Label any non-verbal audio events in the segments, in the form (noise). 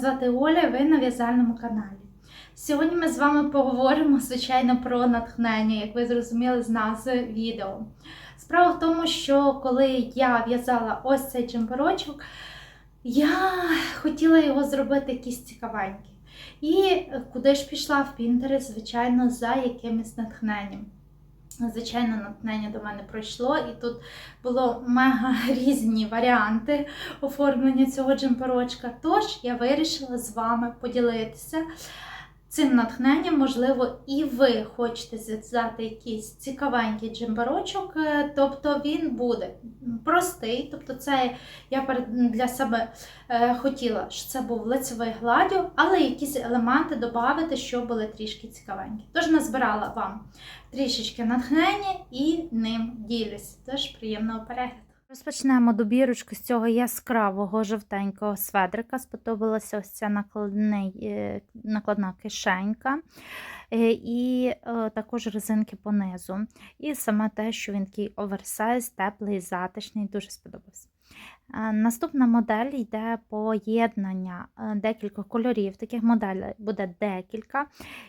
звати Оля, ви на в'язальному каналі. Сьогодні ми з вами поговоримо, звичайно, про натхнення, як ви зрозуміли з назви відео. Справа в тому, що коли я в'язала ось цей джемперочок, я хотіла його зробити якийсь цікавенький. І куди ж пішла в Pinterest, звичайно, за якимось натхненням. Звичайно, натхнення до мене пройшло, і тут було мега (laughs) різні варіанти оформлення цього джемперочка. Тож я вирішила з вами поділитися цим натхненням. Можливо, і ви хочете зв'язати якийсь цікавенький джемперочок, е, тобто він буде простий. Тобто, це я для себе е, хотіла, щоб це був лицевий гладю, але якісь елементи додати, щоб були трішки цікавенькі. Тож назбирала вам трішечки натхнення і ним ділюсь. Тож приємного перегляду. Розпочнемо добірочку з цього яскравого жовтенького сведрика. Сподобалася ось ця накладний, е, накладна кишенька. Е, І е, також резинки понизу. І саме те, що він такий оверсайз, теплий, затишний, дуже сподобався. Е, Наступна модель йде поєднання е, декількох кольорів. Таких моделей буде декілька.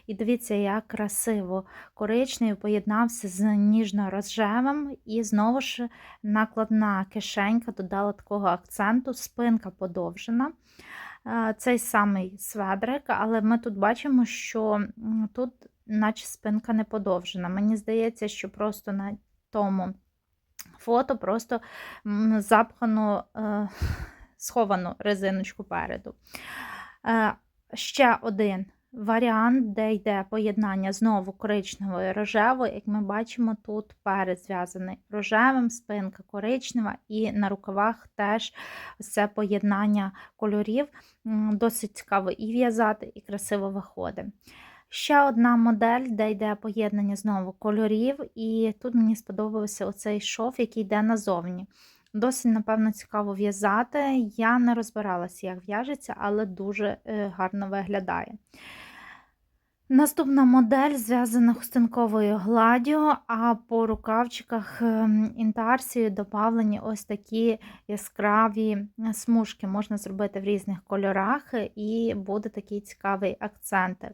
І дивіться, як красиво коричневий поєднався з ніжно-рожевим. І знову ж накладна кишенька додала такого акценту, спинка подовжена. Е, Цей самий сведрик, але ми тут бачимо, що тут, наче спинка не подовжена. Мені здається, що просто на тому фото просто запхано, е, сховано резиночку переду. Е, Ще один варіант, де йде поєднання знову коричневої рожевої. Як ми бачимо, тут перед зв'язаний рожевим, спинка коричнева, і на рукавах теж це поєднання кольорів. Досить цікаво і в'язати, і красиво виходить. Ще одна модель, де йде поєднання знову кольорів, і тут мені сподобався оцей шов, який йде назовні. Досить, напевно, цікаво в'язати. Я не розбиралася, як в'яжеться, але дуже е, гарно виглядає. Наступна модель зв'язана хустинковою гладдю, а по рукавчиках ем, інтарсією додавлені ось такі яскраві е, смужки. Можна зробити в різних кольорах, і буде такий цікавий акцентик.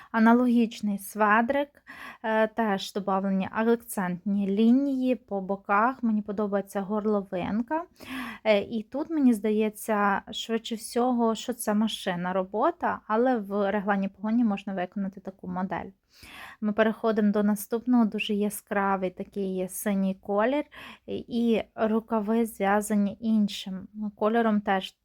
Аналогічний сведрик, е, теж додавлені акцентні лінії по боках. Мені подобається горловинка. Е, І тут, мені здається, швидше всього, що це машина робота, але в регланій погоні можна виконати таку модель. Ми переходимо до наступного, дуже яскравий такий синій колір, і рукави зв'язані іншим кольором, теж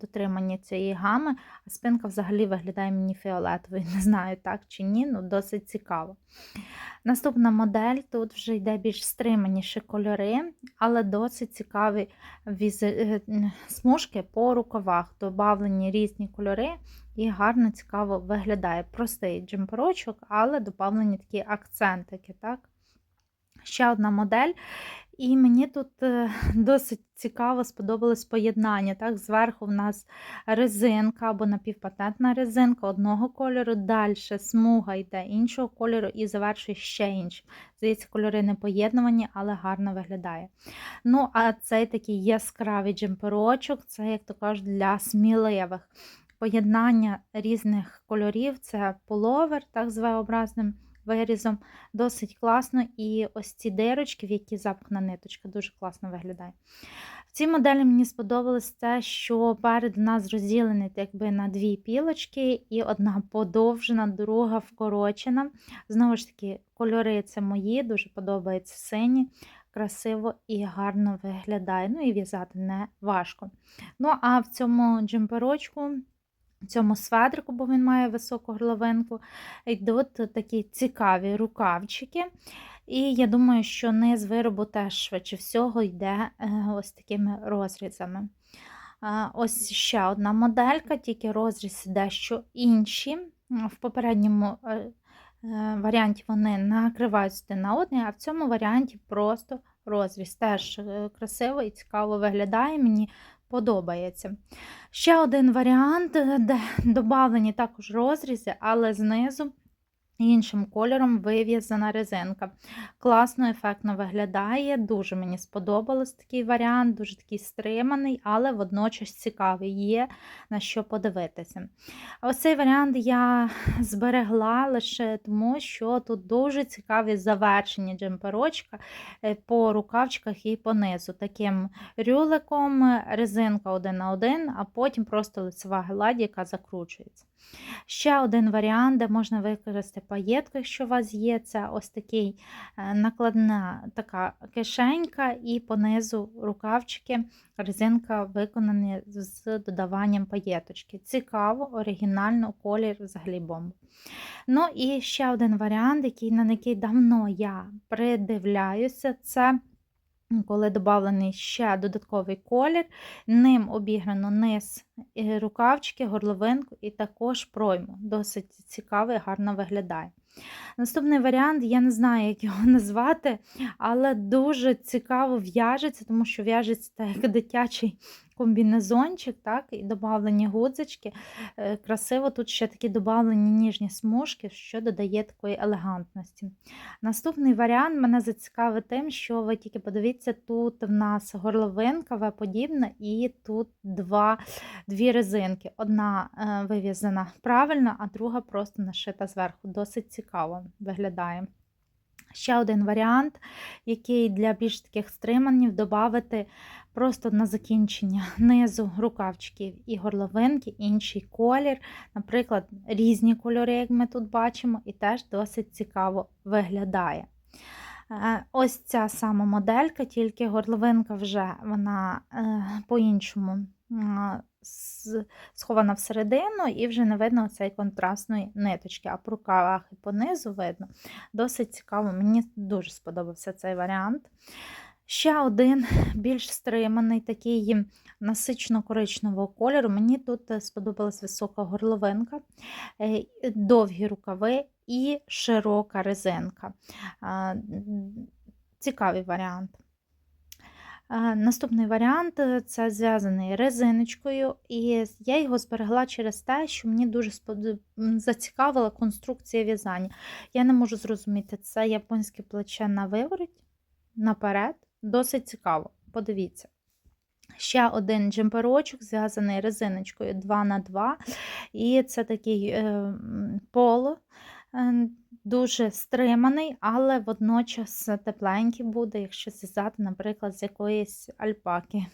дотримання цієї гами, а спинка взагалі виглядає мені фіолетовою. (laughs) Не знаю, так чи ні, ну досить цікаво. Наступна модель тут вже йде більш стриманіші кольори, але досить цікаві візи... е, смужки по рукавах, добавлені різні кольори і гарно цікаво виглядає. Простий джемперочок, але додавлені такі акцентики. Так? Ще одна модель. І мені тут е, (laughs) досить цікаво сподобалось поєднання. Так? Зверху в нас резинка або напівпатентна резинка одного кольору, далі смуга йде іншого кольору і завершує ще іншим. Здається, кольори не поєднувані, але гарно виглядає. Ну, а цей такий яскравий джемперочок, це, як то кажуть, для сміливих. Поєднання різних кольорів це половер, так з V-образним вирізом, досить класно. І ось ці дирочки, в які запхана ниточка, дуже класно виглядає. В цій моделі мені сподобалось те, що перед нас розділений якби, на дві пілочки, і одна подовжена, друга вкорочена. Знову ж таки, кольори це мої, дуже подобаються сині. Красиво і гарно виглядає. Ну і в'язати не важко. Ну, а в цьому джемперочку цьому сведрику, бо він має високу горловинку, йдуть такі цікаві рукавчики. І я думаю, що низ виробу теж швидше всього йде е, ось такими розрізами. Ось ще одна моделька, тільки розрізи дещо інші. В попередньому е, е, варіанті вони накриваються один на один, а в цьому варіанті просто розріз. Теж красиво і цікаво виглядає. Мені подобається. Ще один варіант, де додавлені також розрізи, але знизу іншим кольором вив'язана резинка. Класно, ефектно виглядає. Дуже мені сподобалось такий варіант, дуже такий стриманий, але водночас цікавий, є на що подивитися. Ось цей варіант я зберегла лише тому, що тут дуже цікаві завершення джемперочка е, по рукавчиках і по низу. Таким рюликом, резинка один на один, а потім просто лицева гладь, яка закручується. Ще один варіант, де можна використати паєтку, якщо у вас є, це ось такий е, накладна така кишенька, і понизу рукавчики, резинка виконані з додаванням паєточки. Цікаво, оригінально, колір взагалі бомба. Ну і ще один варіант, який, на який давно я придивляюся, це. Коли додавлений ще додатковий колір, ним обіграно низ е, рукавчики, горловинку і також пройму. Досить цікавий, гарно виглядає. Наступний варіант, я не знаю, як його (laughs) назвати, але дуже цікаво в'яжеться, тому що в'яжеться так як дитячий комбінезончик, так, і додавлені гудзички. Е, красиво тут ще такі додавлені ніжні смужки, що додає такої елегантності. Наступний варіант мене зацікавить тим, що ви тільки подивіться, тут в нас горловинка В подібна, і тут два, дві резинки. Одна е, вив'язана правильно, а друга просто нашита зверху. Досить цікаво виглядає. Ще один варіант, який для більш таких стриманів додати просто на закінчення (laughs) низу рукавчиків і горловинки, інший колір, наприклад, різні кольори, як ми тут бачимо, і теж досить цікаво виглядає. Е, ось ця сама моделька, тільки горловинка вже вона е, по-іншому схована всередину, і вже не видно цієї контрастної ниточки, а по рукавах і по низу видно. Досить цікаво, мені дуже сподобався цей варіант. Ще один більш стриманий, такий насично-коричневого кольору. Мені тут е, сподобалась висока горловинка, е, довгі рукави і широка резинка. Цікавий варіант. Наступний варіант е, це зв'язаний резиночкою, і я його зберегла через те, що мені дуже зацікавила конструкція в'язання. Я не можу зрозуміти, це японське плече на вивороть, наперед. Досить цікаво, подивіться. Ще один джемперочок, зв'язаний резиночкою 2х2, і це такий е, поло. Е, дуже стриманий, але водночас тепленький буде, якщо зв'язати, наприклад, з якоїсь альпаки.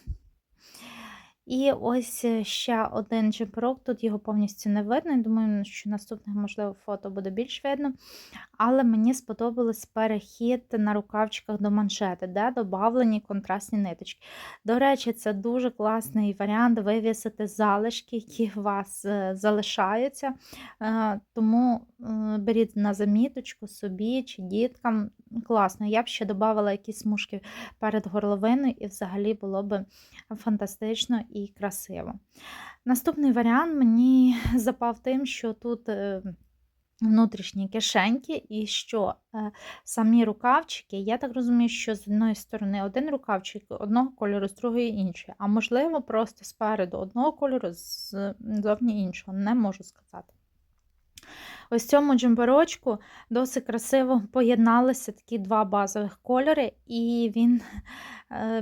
І ось е, ще один джемперок, тут його повністю не видно. Я думаю, що наступних, можливо, фото буде більш видно. Але мені сподобалось перехід на рукавчиках до маншети, де додавлені контрастні ниточки. До речі, це дуже класний варіант вивісити залишки, які у вас е, залишаються. Е, тому беріть на заміточку собі чи діткам. Класно. Я б ще додавала якісь смужки перед горловиною, і взагалі було б фантастично і красиво. Наступний варіант мені запав тим, що тут е, внутрішні кишеньки, і що е, самі рукавчики, я так розумію, що з одної сторони один рукавчик одного кольору, з другої інший, а можливо, просто спереду одного кольору, зовні іншого, не можу сказати. Ось цьому джемперочку досить красиво поєдналися такі два базових кольори, і він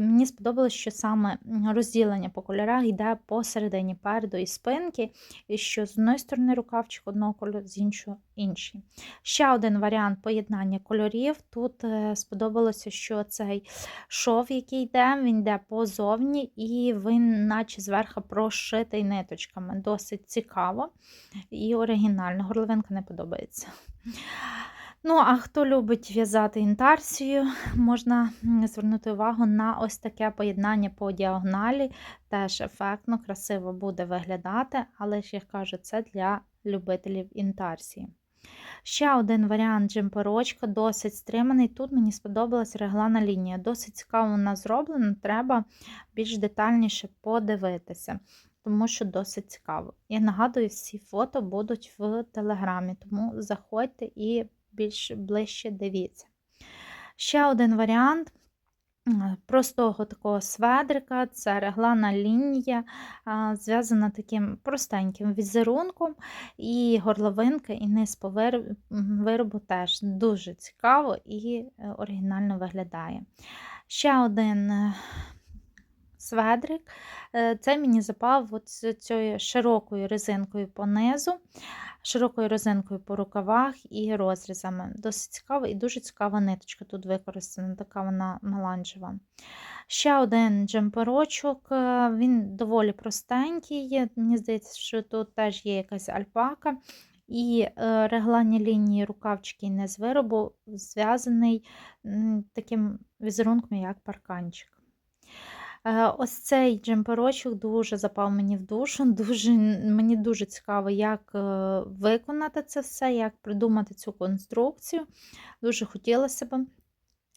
мені сподобалось, що саме розділення по кольорах йде посередині переду і спинки, і що з одної сторони рукавчик одного кольору, з іншого інший. Ще один варіант поєднання кольорів. Тут е, сподобалося, що цей шов, який йде, він йде позовні, і він, наче зверху, прошитий ниточками. Досить цікаво і оригінально. Горловинка не подобається. Ну, а хто любить в'язати інтарсію, можна звернути увагу на ось таке поєднання по діагоналі. Теж ефектно, красиво буде виглядати, але ж, як кажу, це для любителів інтарсії. Ще один варіант джемперочка, досить стриманий. Тут мені сподобалась реглана лінія. Досить цікаво вона зроблена, треба більш детальніше подивитися, тому що досить цікаво. Я нагадую, всі фото будуть в телеграмі, тому заходьте і більш ближче дивіться. Ще один варіант простого такого сведрика, це реглана лінія, зв'язана таким простеньким візерунком, і горловинка, і низ по виробу теж дуже цікаво і е, оригінально виглядає. Ще один е, сведрик. Е, Це мені запав з цією широкою резинкою по низу, широкою резинкою по рукавах і розрізами. Досить цікаво і дуже цікава ниточка тут використана, така вона меланжева. Ще один джемперочок, е, він доволі простенький. Мені здається, що тут теж є якась альпака. І е, регланні лінії рукавчики і низ виробу зв'язаний таким візерунком, як парканчик. Е, Ось цей джемперочок дуже запав мені в душу. (laughs) Дуже, мені дуже цікаво, як е, виконати це все, як придумати цю конструкцію. Дуже хотілося б.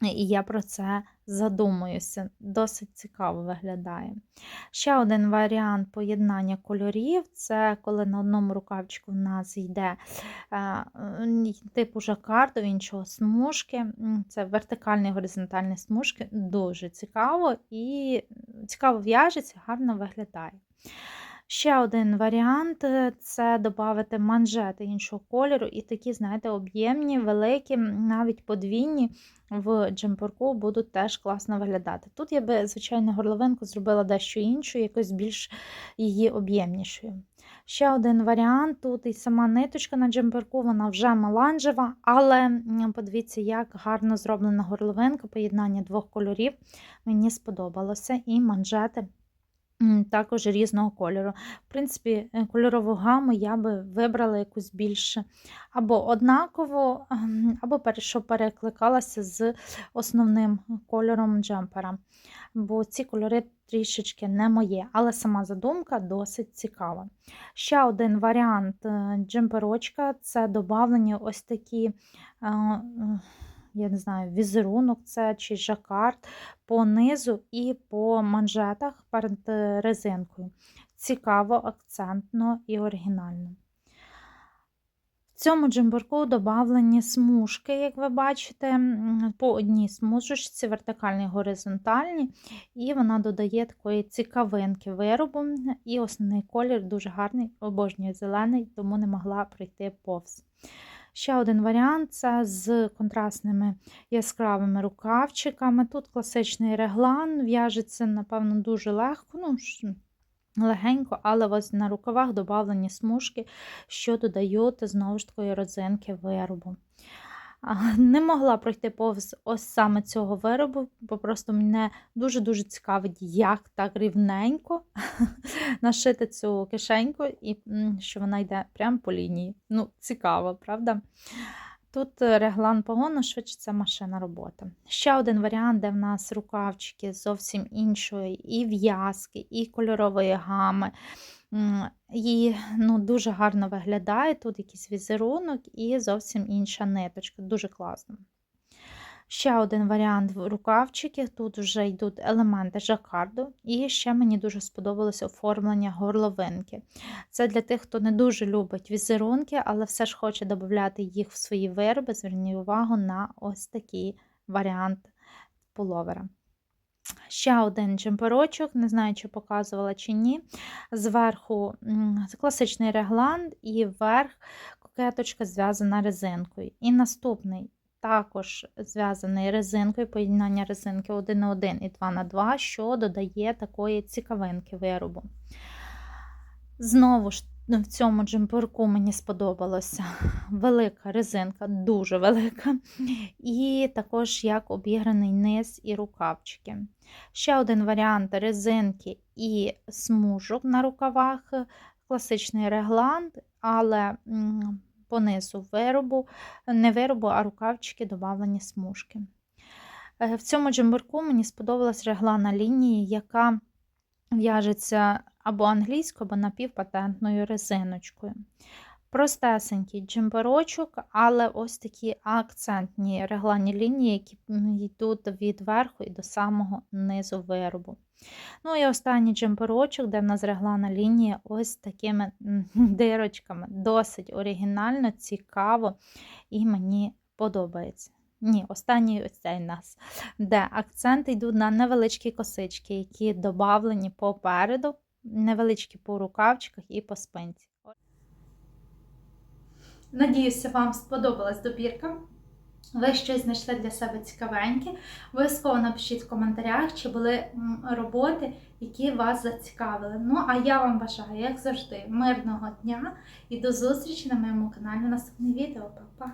І я про це задумуюся. Досить цікаво виглядає. Ще один варіант поєднання кольорів це коли на одному рукавчику в нас йде е, типу жакарду, іншого смужки. Це вертикальні і горизонтальні смужки. Дуже цікаво і цікаво в'яжеться, гарно виглядає. Ще один варіант е, це додати манжети іншого кольору, і такі, знаєте, об'ємні, великі, навіть подвійні в джемперку будуть теж класно виглядати. Тут я би, звичайно, горловинку зробила дещо іншу, якось більш її об'ємнішою. Ще один варіант: тут і сама ниточка на джемперку, вона вже меланжева, але подивіться, як гарно зроблена горловинка, поєднання двох кольорів. Мені сподобалося, і манжети також різного кольору. В принципі, е, кольорову гаму я би вибрала якусь більше або однаково, ем, або щоб перекликалася з основним кольором джемпера. Бо ці кольори трішечки не моє, але сама задумка досить цікава. Ще один варіант е, джемперочка це додавлені ось такі. Я не знаю, візерунок це чи жакард по низу і по манжетах перед е, резинкою. Цікаво, акцентно і оригінально. В цьому джемберку додавлені смужки, як ви бачите, по одній смужечці, вертикальні, горизонтальні, і вона додає такої цікавинки виробу. І основний колір дуже гарний, обожнюю зелений, тому не могла пройти повз. Ще один варіант це з контрастними яскравими рукавчиками. Тут класичний реглан, в'яжеться, напевно, дуже легко. ну, Легенько, але ось на рукавах додавлені смужки, що додають знову ж такої родзинки виробу. Не могла пройти повз ось саме цього виробу, бо просто мене дуже-дуже цікавить, як так рівненько (laughs) нашити цю кишеньку, і що вона йде прямо по лінії. Ну, цікаво, правда? Тут е, реглан погону, швидше це машина робота. Ще один варіант, де в нас рукавчики зовсім іншої і в'язки, і кольорової гами. І ну, дуже гарно виглядає. Тут якийсь візерунок і зовсім інша ниточка. Дуже класно. Ще один варіант в рукавчиків. Тут вже йдуть елементи жакарду, і ще мені дуже сподобалось оформлення горловинки. Це для тих, хто не дуже любить візерунки, але все ж хоче додати їх в свої вироби. Зверніть увагу на ось такий варіант пуловера. Ще один джемперочок, не знаю, чи показувала чи ні. Зверху класичний реглан, і вверх кокеточка зв'язана резинкою. І наступний також зв'язаний резинкою, поєднання резинки 1 на 1 і 2 на 2, що додає такої цікавинки виробу. Знову ж в цьому джемперку мені сподобалася велика резинка, дуже велика, і також як обіграний низ і рукавчики. Ще один варіант резинки і смужок на рукавах, класичний реглан, але по низу виробу, не виробу, а рукавчики додавлені смужки. Е, В цьому джемберку мені сподобалась реглана лінія, яка в'яжеться або англійською, або напівпатентною резиночкою. Простесенький джемперочок, але ось такі акцентні регланні лінії, які йдуть від верху і до самого низу виробу. Ну і останній джемперочок, де в нас реглана лінія, ось такими (laughs) дирочками. Досить оригінально, цікаво і мені подобається. Ні, останній ось цей у нас, де акценти йдуть на невеличкі косички, які додавлені попереду, невеличкі по рукавчиках і по спинці. Надіюся, вам сподобалась добірка. Ви щось знайшли для себе цікавеньке. Обов'язково напишіть в коментарях, чи були роботи, які вас зацікавили. Ну, а я вам бажаю, як завжди, мирного дня і до зустрічі на моєму каналі. Наступне відео. Па-па!